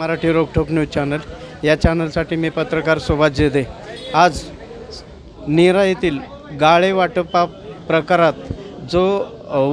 Marathi रोकठोक news channel. या चॅनलसाठी मी पत्रकार सुभाष जेदे आज नीरा येथील गाळे वाटपा प्रकारात जो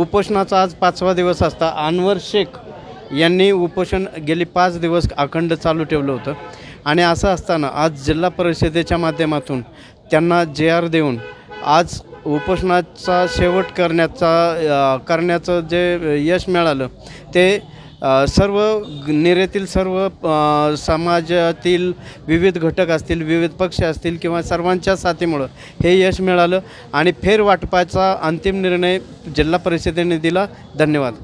उपोषणाचा आज पाचवा दिवस असता अनवर शेख यांनी उपोषण गेली पाच दिवस अखंड चालू ठेवलं होतं. आणि असं असताना आज जिल्हा परिषदेच्या माध्यमातून त्यांना जे आर देऊन आज उपोषणाचा शेवट करण्याचा करण्याचं जे यश मिळालं ते सर्व निरेतील सर्व समाजातील विविध घटक असतील विविध पक्ष असतील किंवा सर्वांच्या साथीमुळं हे यश मिळालं आणि फेरवाटपाचा अंतिम निर्णय जिल्हा परिषदेने दिला. धन्यवाद.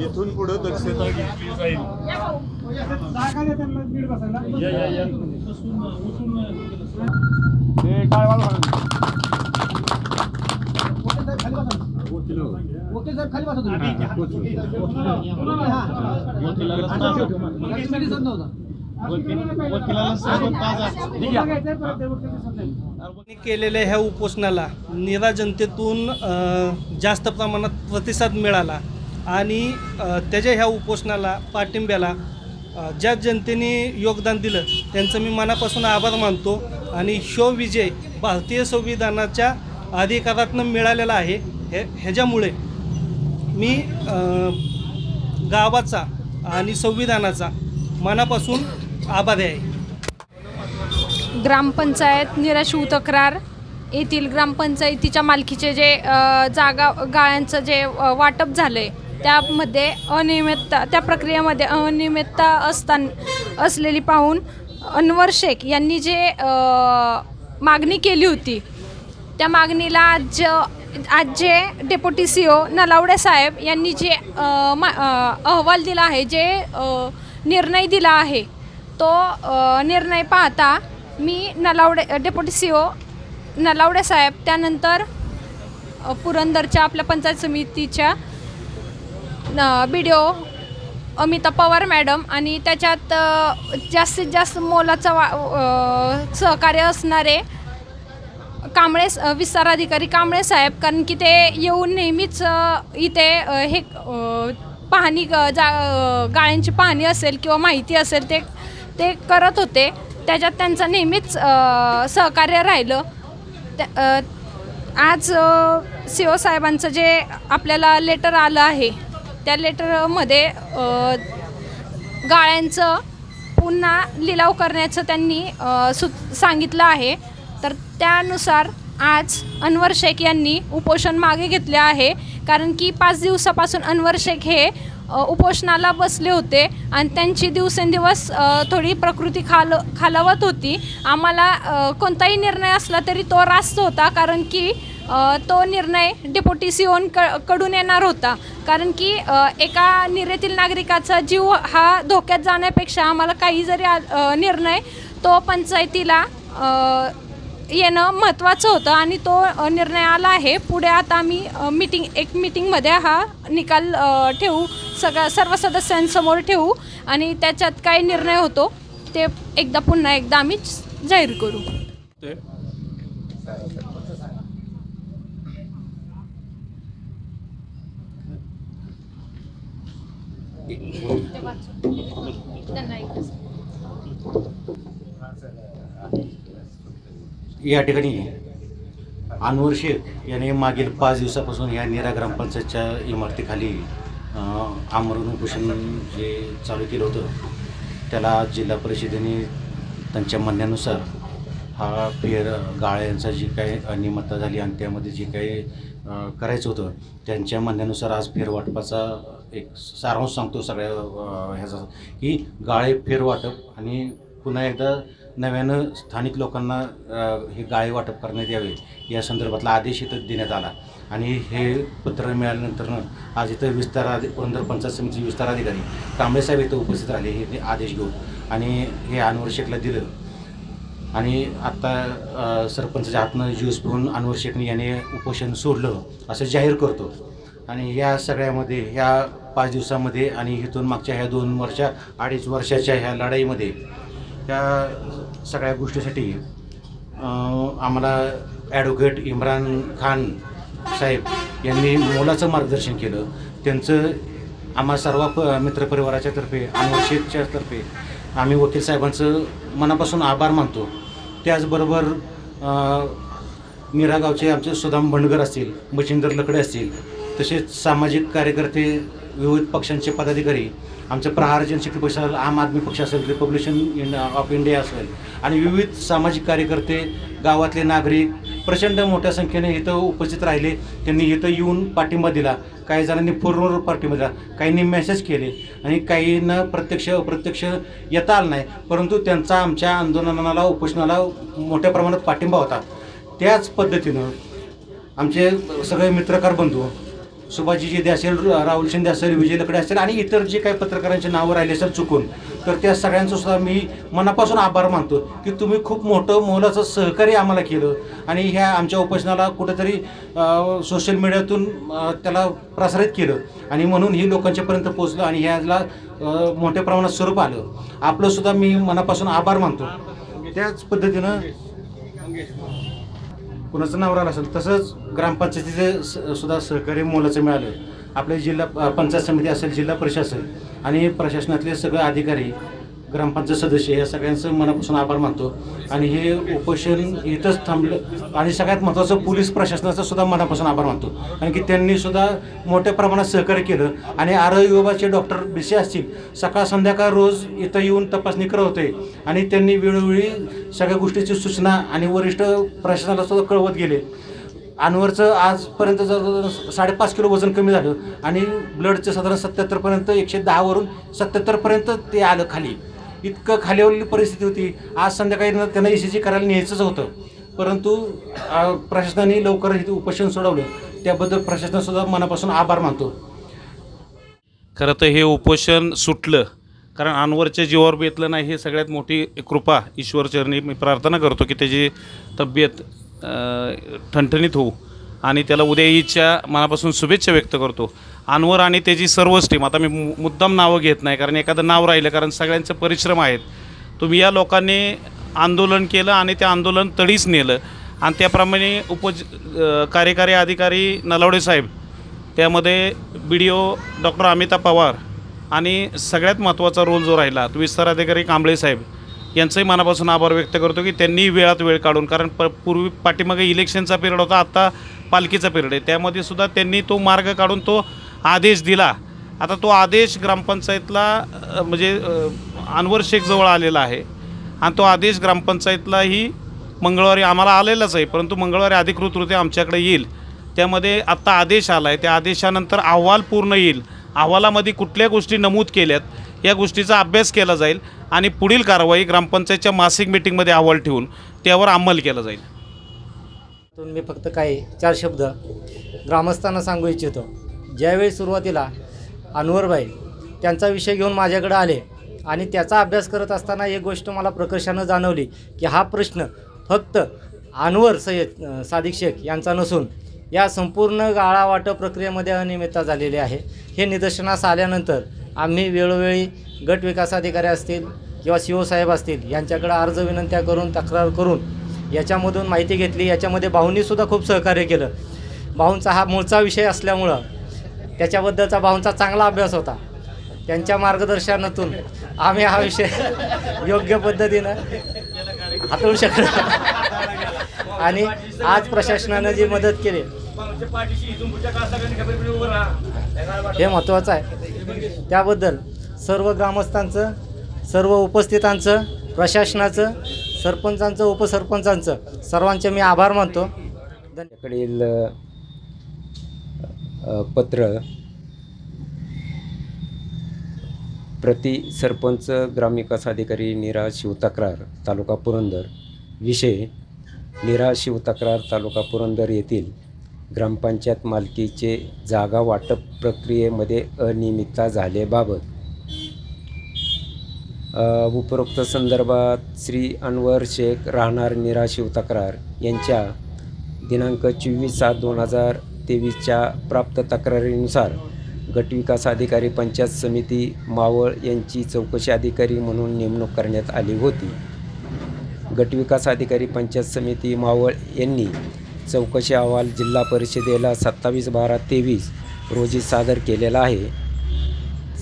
इथून पुढे दक्षता घेतली जाईल. खाली बसा तुम्ही हा. केलेल्या ह्या उपोषणाला निरा जनतेतून जास्त प्रमाणात प्रतिसाद मिळाला आणि त्याच्या ह्या उपोषणाला पाठिंब्याला ज्या जनतेने योगदान दिलं त्यांचं मी मनापासून आभार मानतो आणि शो विजय भारतीय संविधानाच्या अधिकारातनं मिळालेला आहे. हे ह्याच्यामुळे मी गावाचा आणि संविधानाचा मनापासून आभारी आहे. ग्रामपंचायत निराशिव तक्रार. येथील ग्रामपंचायतीच्या मालकीचे जे जागा गाळ्यांचं जे वाटप झालं आहे त्यामध्ये अनियमितता त्या प्रक्रियेमध्ये अनियमितता असताना असलेली पाहून अनवर शेख यांनी जे मागणी केली होती त्या मागणीला आज आज जे डेप्युटी सी ओ नलावडे साहेब यांनी जे मा अहवाल दिला आहे जे निर्णय दिला आहे तो निर्णय पाहता मी Nalawade deputy C O Nalawade साहेब त्यानंतर पुरंदरच्या आपल्या पंचायत समितीच्या B D O Amita Pawar madam आणि त्याच्यात जास्तीत जास्त मोलाचा वा सहकार्य असणारे कांबळे स- विस्तार अधिकारी कांबळे साहेब कारण की ते येऊन नेहमीच इथे हे पाहणी ग- जा गाळ्यांची पाहणी असेल किंवा माहिती असेल ते ते करत होते. त्याच्यात त्यांचं नेहमीच सहकार्य राहिलं. त्या- आज सी ओ साहेबांचं जे आपल्याला लेटर आलं आहे त्या लेटरमध्ये गाळ्यांचं पुन्हा लिलाव करण्याचं त्यांनी सु सांगितलं आहे. तर त्यानुसार आज अनवर शेख यांनी उपोषण मागे घेतले आहे. कारण की पाच दिवसापासून अनवर शेख हे उपोषणाला बसले होते आणि त्यांची दिवसेंदिवस थोडी प्रकृती खाल खालावत होती. आम्हाला कोणताही निर्णय असला तरी तो रास्त होता कारण की तो निर्णय डेप्युटी सी ओन क कडून येणार होता. कारण की एका निरेतील नागरिकाचा जीव हा धोक्यात जाण्यापेक्षा आम्हाला काही जरी आ- निर्णय तो पंचायतीला येणं महत्त्वाचं होतं आणि तो निर्णय आला आहे. पुढे आता आम्ही मीटिंग एक मीटिंगमध्ये हा निकाल ठेवू. सगळ्या सर्व सदस्यांसमोर ठेवू आणि त्याच्यात काय निर्णय होतो ते एकदा पुन्हा एकदा आम्ही जाहीर करू. ते या ठिकाणी अनवर शेख याने मागील पाच दिवसापासून या निरा ग्रामपंचायतच्या इमारतीखाली आमरण उपोषण जे चालू केलं होतं त्याला जिल्हा परिषदेने त्यांच्या म्हणण्यानुसार हा फेर गाळ्यांचा जी काही अनियमितता झाली आणि त्यामध्ये जे काही करायचं होतं त्यांच्या म्हणण्यानुसार आज फेरवाटपाचा एक सारांश सांगतो सगळ्या ह्याचा की गाळे फेरवाटप आणि पुन्हा एकदा नव्यानं स्थानिक लोकांना हे गाळे वाटप करण्यात यावे या संदर्भातला आदेश इथं देण्यात आला. आणि हे पत्र मिळाल्यानंतरनं आज इथं विस्तार आधी पुरंदर पंचायत समिती विस्तार अधिकारी कांबळेसाहेब इथं उपस्थित राहिले हे आदेश घेऊन. आणि हे अनवर शेखला दिलं. आणि आत्ता सरपंचाच्या हातनं ज्यूस पिऊन अनवर याने उपोषण सोडलं असं जाहीर करतो. आणि या सगळ्यामध्ये ह्या पाच दिवसामध्ये आणि इथून मागच्या ह्या दोन वर्षा अडीच वर्षाच्या ह्या लढाईमध्ये त्या सगळ्या गोष्टीसाठी आम्हाला ॲडव्होकेट इम्रान खान साहेब यांनी मोलाचं मार्गदर्शन केलं. त्यांचं आम्हा सर्व प मित्रपरिवाराच्या तर्फे अनवर शेखच्या तर्फे आम्ही वकील साहेबांचं मनापासून आभार मानतो. त्याचबरोबर अ, मीरा गावचे आमचे सुदाम भंडगर असतील मच्छिंदर लकडे असतील तसेच सामाजिक कार्यकर्ते विविध पक्षांचे पदाधिकारी आमचं प्रहार जनशक्ती पक्ष असेल आम आदमी पक्ष असेल रिपब्लिकन इन ऑफ इंडिया असेल. आणि विविध सामाजिक कार्यकर्ते गावातले नागरिक प्रचंड मोठ्या संख्येने इथं उपस्थित राहिले. त्यांनी इथं येऊन पाठिंबा दिला. काही जणांनी फोनवर पाठिंबा दिला. काहींनी मेसेज केले. आणि काहींना प्रत्यक्ष अप्रत्यक्ष येता आलं नाही. परंतु त्यांचा आमच्या आंदोलनाला उपोषणाला मोठ्या प्रमाणात पाठिंबा होता. त्याच पद्धतीनं आमचे सगळे मित्रकार बंधू सुभाषजी जिदे असेल राहुल शिंदे असेल विजय लकडे असेल आणि इतर जे काही पत्रकारांचे नावं राहिले असेल चुकून तर त्या सगळ्यांचं सुद्धा मी मनापासून आभार मानतो की तुम्ही खूप मोठं मोलाचं सहकार्य आम्हाला केलं आणि ह्या आमच्या उपोषणाला कुठेतरी सोशल मीडियातून त्याला प्रसारित केलं आणि म्हणून ही लोकांच्यापर्यंत पोचलं आणि ह्याला मोठ्या प्रमाणात स्वरूप आलं. आपलंसुद्धा मी मनापासून आभार मानतो. त्याच पद्धतीनं कुणाचं नाव राहिलं असेल तसंच ग्रामपंचायतीचे स- सुद्धा सहकार्य मोलाचं मिळालं. आपले जिल्हा पंचायत समिती असेल जिल्हा परिषद असेल आणि प्रशासनातले सगळे अधिकारी ग्रामपंचायत सदस्य या सगळ्यांचं मनापासून आभार मानतो. आणि हे उपोषण इथंच थांबलं. आणि सगळ्यात महत्त्वाचं पोलीस प्रशासनाचं सुद्धा मनापासून आभार मानतो. कारण की त्यांनी सुद्धा मोठ्या प्रमाणात सहकार्य केलं. आणि आरोग्य विभागाचे डॉक्टर बिसे असतील सकाळ संध्याकाळ रोज इथं येऊन तपासणी करत होते. आणि त्यांनी वेळोवेळी सगळ्या गोष्टीची सूचना आणि वरिष्ठ प्रशासनाला सुद्धा कळवत गेले. अनवरचं आजपर्यंत जवळजवळ साडेपाच किलो वजन कमी झालं आणि ब्लडचं साधारण सत्याहत्तरपर्यंत एकशे दहावरून सत्याहत्तरपर्यंत ते आलं खाली. इतकं खालीवरली परिस्थिती होती. आज संध्याकाळी त्यांना ई सी जी करायला न्यायचंच होतं. परंतु प्रशासनाने लवकर इथे उपोषण सोडवलं. त्याबद्दल प्रशासनासुद्धा मनापासून आभार मानतो. खरं तर हे उपोषण सुटलं. कारण अनवरच्या जीवावर बेतलं नाही हे सगळ्यात मोठी कृपा ईश्वरचरणी मी प्रार्थना करतो की त्याची तब्येत ठणठणीत होऊ. आणि त्याला उद्या ईदच्या मनापासून शुभेच्छा व्यक्त करतो. अनवर आणि त्याची सर्वच टीम आता मी मु- मुद्दाम नावं घेत नाही कारण एखादं नाव राहिलं कारण सगळ्यांचं परिश्रम आहेत. तुम्ही या लोकांनी आंदोलन केलं आणि ते आंदोलन तडीच नेलं. आणि त्याप्रमाणे उपज अ, कार्यकारी अधिकारी नलावडे साहेब त्यामध्ये B D O doctor Amita Pawar आणि सगळ्यात महत्त्वाचा रोल जो राहिला तो विस्तार अधिकारी कांबळे साहेब यांचंही मनापासून आभार व्यक्त करतो की त्यांनी वेळात वेळ काढून कारण प पूर्वी पाठीमागे इलेक्शनचा पिरियड होता आत्ता पालखीचा पिरियड आहे. त्यामध्ये सुद्धा त्यांनी तो मार्ग काढून तो आदेश दिला. आता तो आदेश ग्रामपंचायतला म्हणजे अनवर शेखजवळ आलेला आहे. आणि तो आदेश ग्रामपंचायतलाही मंगळवारी आम्हाला आलेलाच आहे परंतु मंगळवारी अधिकृतरित्या आमच्याकडे येईल. त्यामध्ये आत्ता आदेश आला आहे त्या आदेशानंतर अहवाल पूर्ण येईल. अहवालामध्ये कुठल्या गोष्टी नमूद केल्यात या गोष्टीचा अभ्यास केला जाईल आणि पुढील कारवाई ग्रामपंचायतच्या मासिक मिटिंगमध्ये अहवाल ठेवून त्यावर अंमल केला जाईल. मी फक्त काही चार शब्द ग्रामस्थांना सांगू इच्छितो. ज्यावेळी सुरुवातीला अनवरबाई त्यांचा विषय घेऊन माझ्याकडे आले आणि त्याचा अभ्यास करत असताना एक गोष्ट मला प्रकर्षानं जाणवली की हा प्रश्न फक्त अनवर सय्यद सादिक शेख यांचा नसून या संपूर्ण गाळावाट प्रक्रियेमध्ये अनियमितता झालेली आहे. हे निदर्शनास आल्यानंतर आम्ही वेळोवेळी गट विकास अधिकारी असतील किंवा सी ओ साहेब असतील यांच्याकडे अर्ज विनंत्या करून तक्रार करून याच्यामधून माहिती घेतली. याच्यामध्ये भाऊंनीसुद्धा खूप सहकार्य केलं. भाऊंचा हा मूळचा विषय असल्यामुळं त्याच्याबद्दलचा भाऊंचा चांगला अभ्यास होता. त्यांच्या मार्गदर्शनातून आम्ही हा विषय योग्य पद्धतीनं हाताळू शकलो. आणि आज प्रशासनानं जी मदत केली हे महत्त्वाचं आहे. त्याबद्दल सर्व ग्रामस्थांचं सर्व उपस्थितांचं प्रशासनाचं सरपंचांचं उपसरपंचांचं सर्वांचे मी आभार मानतो. धन्यवाद पत्र प्रति सरपंच ग्रामविकास अधिकारी निरा शिवतक्रार तालुका पुरंदर. विषय निरा शिवतक्रार तालुका पुरंदर येथील ग्रामपंचायत मालकीचे जागा वाटप प्रक्रियेमध्ये अनियमितता झाल्याबाबत उपरोक्त संदर्भात श्री अनवर शेख राहणार निरा शिवतक्रार यांच्या दिनांक चोवीस सात दोन हजार तेवीसच्या प्राप्त तक्रारीनुसार गटविकास अधिकारी पंचायत समिती मावळ यांची चौकशी अधिकारी म्हणून नेमणूक करण्यात आली होती. गटविकास अधिकारी पंचायत समिती मावळ यांनी चौकशी अहवाल जिल्हा परिषदेला सत्तावीस बारा तेवीस रोजी सादर केलेला आहे.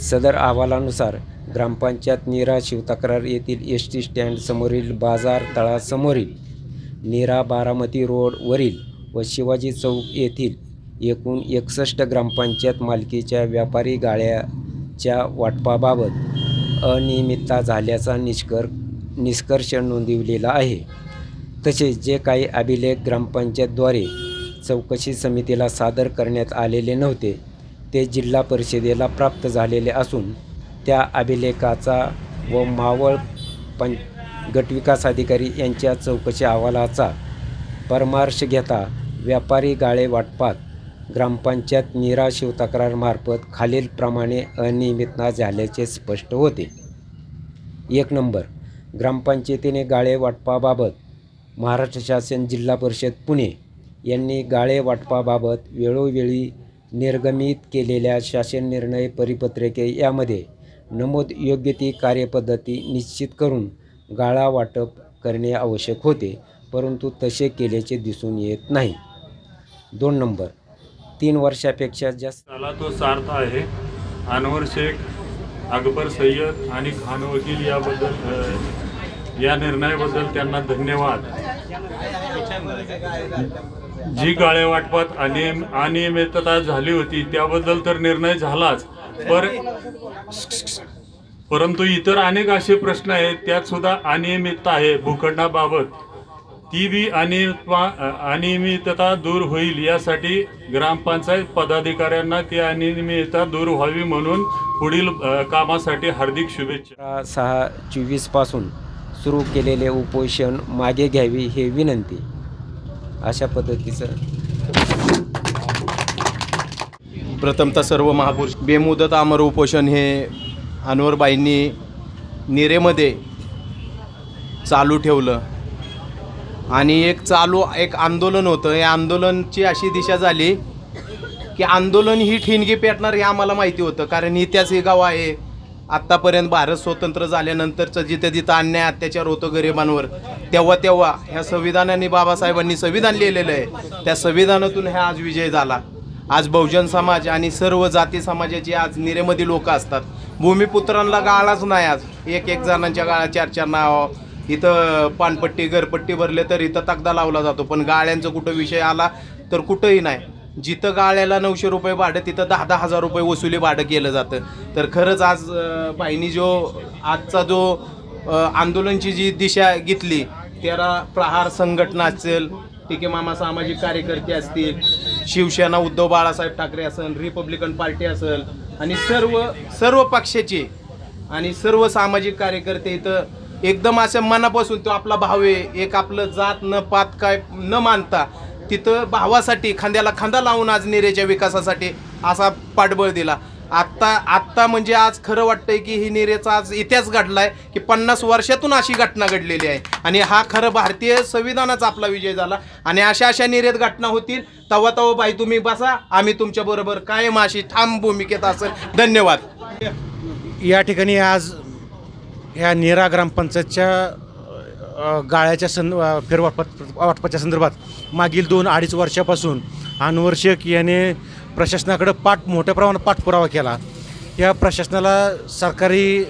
सदर अहवालानुसार ग्रामपंचायत नीरा शिवतक्रार येथील एस टी स्टँडसमोरील बाजार तळासमोरील नीरा बारामती रोडवरील व शिवाजी चौक येथील एकूण एकसष्ट ग्रामपंचायत मालकीच्या व्यापारी गाळ्याच्या वाटपाबाबत अनियमितता झाल्याचा निष्कर निष्कर्ष नोंदविलेला आहे. तसेच जे काही अभिलेख ग्रामपंचायतद्वारे चौकशी समितीला सादर करण्यात आलेले नव्हते ते जिल्हा परिषदेला प्राप्त झालेले असून त्या अभिलेखाचा व मावळ पं गटविकास अधिकारी यांच्या चौकशी अहवालाचा परमार्श घेता व्यापारी गाळे वाटपात ग्रामपंचायत निरा शिवतक्रारमार्फत खालीलप्रमाणे अनियमितता झाल्याचे स्पष्ट होते. एक नंबर ग्रामपंचायतीने गाळे वाटपाबाबत महाराष्ट्र शासन जिल्हा परिषद पुणे यांनी गाळे वाटपाबाबत वेळोवेळी निर्गमित केलेल्या शासन निर्णय परिपत्रके यामध्ये नमूद योग्य ती कार्यपद्धती निश्चित करून गाळा वाटप करणे आवश्यक होते परंतु तसे केल्याचे दिसून येत नाही. दोन नंबर तीन वर्षापेक्षा जास्त. त्याला तो सार्थ आहे. अनवर शेख अकबर सय्यद आणि खान वकील याबद्दल या निर्णयाबद्दल त्यांना धन्यवाद. जी गाळे वाटपात अनियम अनियमितता झाली होती त्याबद्दल तर निर्णय झालाच. पर परंतु इतर अनेक असे प्रश्न आहेत त्यात सुद्धा अनियमितता आहे भूखंडाबाबत. ती बी अनियमितता अनियमितता दूर होईल यासाठी ग्रामपंचायत पदाधिकाऱ्यांना ती अनियमितता दूर व्हावी म्हणून पुढील कामासाठी हार्दिक शुभेच्छा. सहा चोवीसपासून सुरू केलेले उपोषण मागे घ्यावी हे विनंती. अशा पद्धतीचं. प्रथमतः सर्व महापुरुष बेमुदत अमर उपोषण हे अनवरबाईंनी निरेमध्ये चालू ठेवलं. आणि एक चालू एक आंदोलन होतं. या आंदोलनची अशी दिशा झाली की आंदोलन ही ठिणगी पेटणार हे आम्हाला माहिती होतं. कारण इतिहास हे गाव आहे. आत्तापर्यंत भारत स्वतंत्र झाल्यानंतरचं जिथे जिथं अन्याय अत्याचार होतो गरिबांवर तेव्हा तेव्हा ह्या संविधानाने बाबासाहेबांनी संविधान लिहिलेलं आहे. त्या संविधानातून हा आज विजय झाला. आज बहुजन समाज आणि सर्व जाती समाजाचे आज निरेमध्ये लोक असतात. भूमिपुत्रांना गाळाच नाही आज. एक एक जणांच्या गाळा चार चार नाव इथं पानपट्टी घरपट्टी भरले तर इथं तगदा लावला जातो. पण गाळ्यांचा कुठं विषय आला तर कुठंही नाही. जिथं गाळ्याला नऊशे रुपये भाडं तिथं दहा दहा हजार रुपये वसुली भाडं केलं जातं. तर खरंच आज अं, बाईंनी जो आजचा जो आंदोलनची जी दिशा घेतली त्याला प्रहार संघटना असेल टिके मामा सामाजिक कार्यकर्ते असतील शिवसेना उद्धव बाळासाहेब ठाकरे असेल रिपब्लिकन पार्टी असेल आणि सर्व सर्व पक्षाचे आणि सर्व सामाजिक कार्यकर्ते इथं एकदम असं मनापासून तो आपला भाव आहे. एक आपलं जात न पात काय न मानता तिथं भावासाठी खांद्याला खांदा लावून आज नेरेच्या विकासासाठी असा पाठबळ दिला. आत्ता आत्ता म्हणजे आज खरं वाटतंय की ही नेरेचा आज इतिहास घडला आहे की पन्नास वर्षातून अशी घटना घडलेली आहे. आणि हा खरं भारतीय संविधानाचा आपला विजय झाला. आणि अशा अशा निरेत घटना होतील तवा तवा बाई तुम्ही बसा आम्ही तुमच्याबरोबर कायम अशी ठाम भूमिकेत असेल. धन्यवाद. या ठिकाणी आज ह्या नेरा ग्रामपंचायतच्या गाळ्याच्या सं फेरवाटपा वाटपाच्या संदर्भात मागील दोन अडीच वर्षापासून अनवर शेख याने प्रशासनाकडं पाठ मोठ्या प्रमाणात पाठपुरावा केला. या प्रशासनाला सरकारी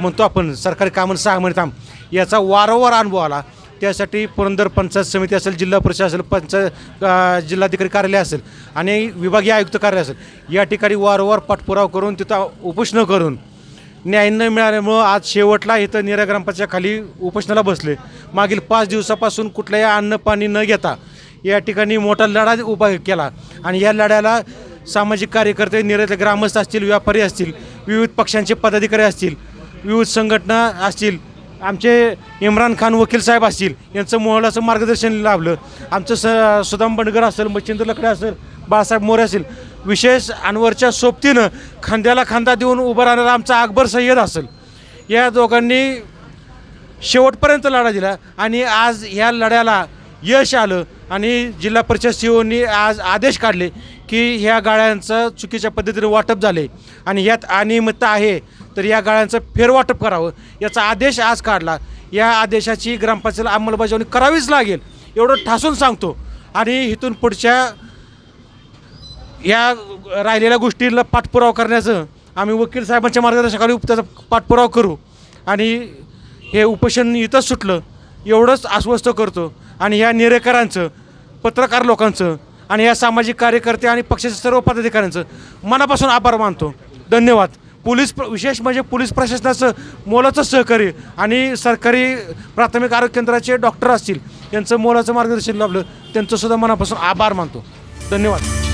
म्हणतो आपण सरकारी कामं सहा महिने थांब याचा वारंवार अनुभव आला. त्यासाठी पुरंदर पंचायत समिती असेल जिल्हा परिषद असेल पंचायत जिल्हाधिकारी कार्यालय असेल आणि विभागीय आयुक्त कार्यालय असेल या ठिकाणी वारंवार पाठपुरावा करून तिथं उपोषणं करून न्याय न मिळाल्यामुळं आज शेवटला इथं निरा ग्रामपंचायत खाली उपोषणाला बसले. मागील पाच दिवसापासून कुठल्याही अन्न पाणी न घेता या ठिकाणी मोठा लढा उभा केला आणि या लढ्याला सामाजिक कार्यकर्ते निरातले ग्रामस्थ असतील व्यापारी असतील विविध पक्षांचे पदाधिकारी असतील विविध संघटना असतील आमचे इम्रान खान वकील साहेब असतील यांचं मोहलाचं मार्गदर्शन लाभलं. आमचं स सुदाम बंडगर असेल मच्छिंद्र लकडे असेल बाळासाहेब मोरे असेल विशेष अनवरच्या सोबतीनं खांद्याला खांदा देऊन उभं राहणारा आमचा अकबर सय्यद असेल. या दोघांनी शेवटपर्यंत लढा दिला आणि आज ह्या लढ्याला यश आलं आणि जिल्हा परिषद सीओनी आज आदेश काढले की ह्या गाळ्यांचं चुकीच्या पद्धतीने वाटप झाले आणि यात अनियमितता आहे तर या गाळ्यांचं फेरवाटप करावं याचा आदेश आज काढला. या आदेशाची ग्रामपंचायतीला अंमलबजावणी करावीच लागेल एवढं ठासून सांगतो. आणि इथून पुढच्या या राहिलेल्या गोष्टीला पाठपुरावा करण्याचं आम्ही वकील साहेबांच्या मार्गदर्शनाखाली त्याचा पाठपुरावा करू. आणि हे उपोषण इथंच सुटलं. एवढंच आश्वस्त करतो. आणि ह्या निरेकरांचं पत्रकार लोकांचं आणि या सामाजिक कार्यकर्ते आणि पक्षाच्या सर्व पदाधिकाऱ्यांचं मनापासून आभार मानतो. धन्यवाद. पोलीस प्र विशेष म्हणजे पोलीस प्रशासनाचं मोलाचं सहकार्य आणि सरकारी प्राथमिक आरोग्य केंद्राचे डॉक्टर असतील यांचं मोलाचं मार्गदर्शन लाभलं त्यांचंसुद्धा मनापासून आभार मानतो. धन्यवाद.